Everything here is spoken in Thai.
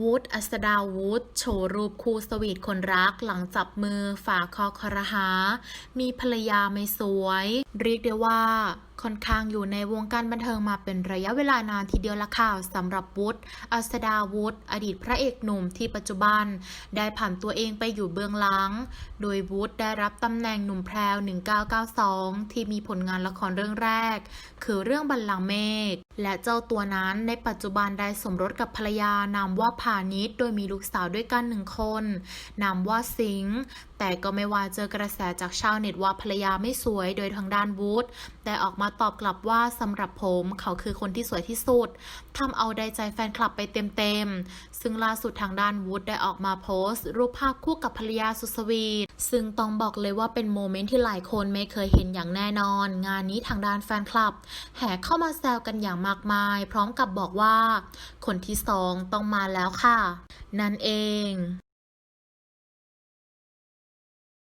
วูดอัสดาวูดโชว์รูปคู่สวีทคนรักหลังจับมือฝากคอครหา มีภรรยาไม่สวย เรียกได้ว่าค่อนข้างอยู่ในวงการบันเทิงมาเป็นระยะเวลานานทีเดียวละค่ะสำหรับวูดอัสดาวูดอดีตพระเอกหนุ่มที่ปัจจุบัน ได้ผ่านตัวเองไปอยู่เบื้องหลัง โดยวูดได้รับตำแหน่งหนุ่มแพรว 1992 ที่มีผลงานละครเรื่องแรก คือเรื่องบัลลังก์เมฆและเจ้าตัวนั้นในปัจจุบันได้สมรสกับภรรยานามว่าพาณิชย์ โดยมีลูกสาวด้วยกันหนึ่งคนนามว่าสิงห์แต่ก็ไม่ว่าเจอกระแสจากชาวเน็ตว่าภรรยาไม่สวยโดยทางด้านวูดแต่ออกมาตอบกลับว่าสำหรับผมเขาคือคนที่สวยที่สุดทำเอาได้ใจแฟนคลับไปเต็มๆ ซึ่งล่าสุดทางด้านวูดได้ออกมาโพสต์ รูปภาพคู่กับภรรยาสุดสวีทซึ่งต้องบอกเลยว่าเป็นโมเมนต์ที่หลายคนไม่เคยเห็นอย่างแน่นอน งานนี้ทางด้านแฟนคลับ แห่เข้ามาแซวกันอย่างมากมาย พร้อมกับบอกว่า คนที่สองต้องมาแล้วค่ะ นั่นเอง